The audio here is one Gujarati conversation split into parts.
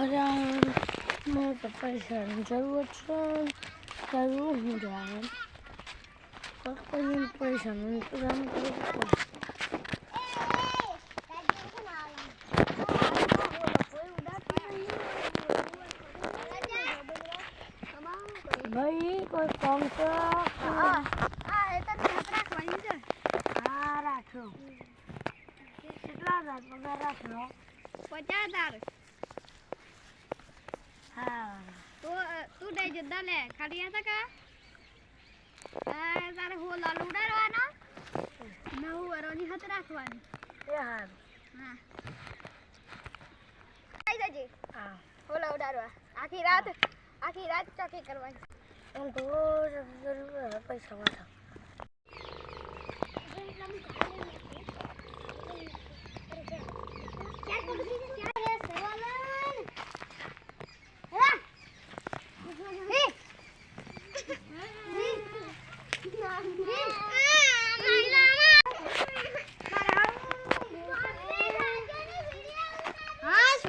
અરે મને તો પૈસાની જરૂર છે જરૂર હું જાય પછી પૈસાનું ઇંતજામ કરવું પડે ભાઈ કોઈ કામ છે હા રાખો કેટલા હજાર પગાર રાખો પચાસ હજાર હા તો તું દઈ જતા લે ખાલી હતા કા તારે હો લાલ ઉડાડવાનો નવ વરોની હાથ રાખવાની એ હા હા આઈ જજે હા હોલા ઉડાડવા આખી રાત આખી રાત ચોકી કરવાની એમ જરૂર પૈસા માટે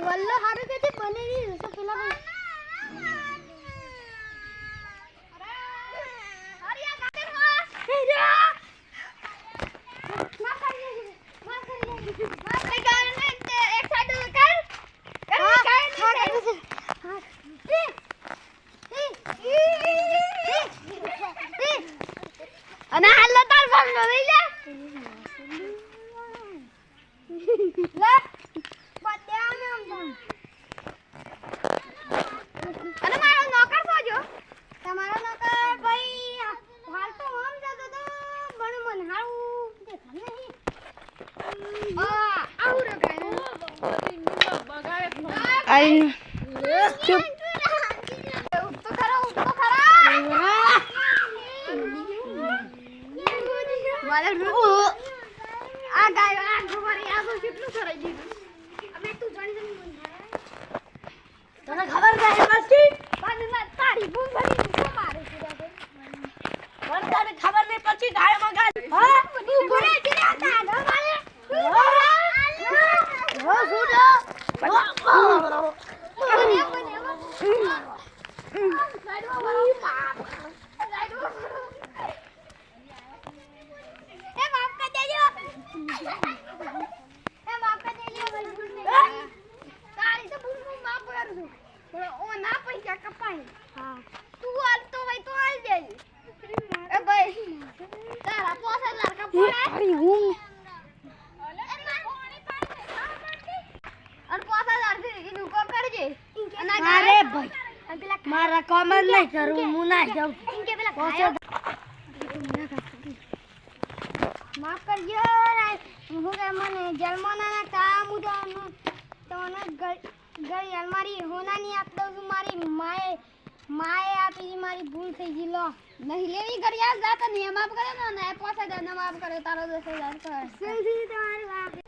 વલ્લો હારું કે તે બનેલી રસો પેલા અને હાલ તાર ભાગનો લઈ લે. લે. અને મારો નોકર સોજો તમારો નોકર ભાઈ હાલ તો આમ જતો તો પણ મને હારું દેખા નહીં. આ આવું રે આઈ ચૂપ. ખરો તો ખરા. મારે આ ગાય આ ગોબરી આ તો કેટલું કરે દીધું. તને પછી ગાય મગા હા? તું ભરે છે ન મારે? હો સુડો એ માફ કરી દેજો. એ માફ કરી દેજો. ભાઈ ભૂલ નહીં તારી તો ભૂલ હું માફ કરું છું. ઓ ના પૈસા કપાય. હા. તું હાલતો તો ભાઈ તો હાલ દેજે. એ ભાઈ તારા પોસ હજાર કપાય અરે હું? અને પોસથી એનું કો કરજે. અરે ભાઈ મારા કોમન નહીં કરવું હું ના જાઉં. પેલા માફ કરજો હું કે મને જન્મના કામ ઉજાનું તમને ગઈ અલમારી હોનાની આપ દઉં મારી માએ માએ આપી મારી ભૂલ થઈ ગઈ, લો. નહીં લેવી ઘડિયાળ જાતા નહીં માફ કરે ને એ પાંચ હજાર ને માફ કરે, તારો દસ હજાર કર તમારી વાત.